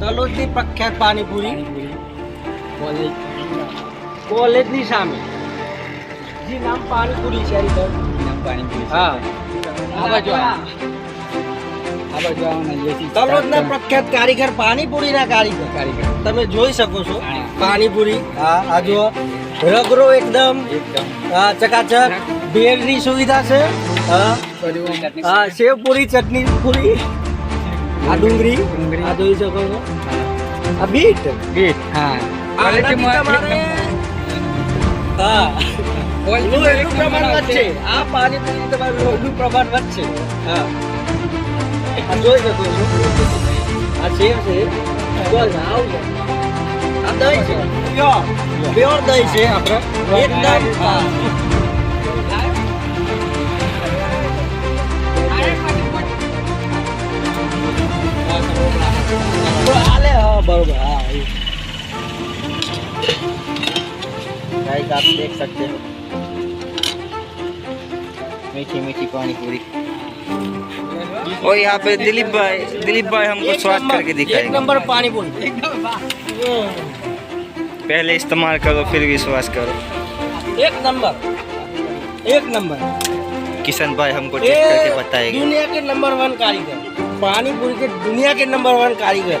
તલોદની પ્રખ્યાત પાણીપુરી. કોલેજ કોલેજની સામે. જી નામ પાણીપુરી છે એની પર. હા. આ બાજુ આ. તલોદના પ્રખ્યાત કારીગર પાણીપુરીના કારીગર. તમે જોઈ શકો છો પાણીપુરી. હા આ જુઓ. રગરો એકદમ. હા ચકાચક. બેડની સુવિધા છે. હા? હા સેવ પૂરી ચટણી પૂરી. આ ડુંગળી. આ જોઈ શકો છો. આ બીટ. બીટ હા. તમારે હા. લોહીનું પ્રમાણ વધશે. આ પાણીપુરી તમારું લોહીનું પ્રમાણ વધશે. હા. આ જોઈ શકો છો. આ સેવ છે. બસ આવું. આ દહીં છે. પ્યોર પ્યોર દહીં છે. આપણે એકદમ હા. बरोबर हाँ गाइस आप देख सकते हो। मीठी मीठी पानी पूरी और यहाँ पे दिलीप भाई दिलीप भाई हमको स्वाद करके एक दिखाएँगे। नंबर पानी पूरी पहले इस्तेमाल करो फिर विश्वास करो। एक नंबर एक नंबर। किशन भाई हमको टेस्ट करके बताएँगे। दुनिया के नंबर वन कारीगर पानी पूरी के दुनिया के नंबर वन कारीगर।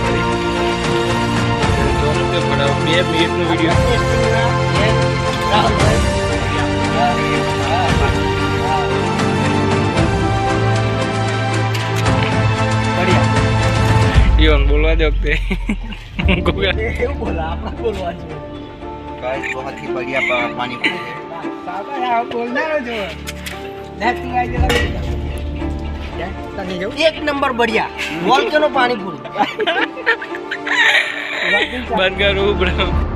બે મિનિટનો વીડિયો જીવન બોલવા દો તે ગોગા એવું એક નંબર બઢિયા વોલ્કેનો પાણી પૂરી બંધ કરું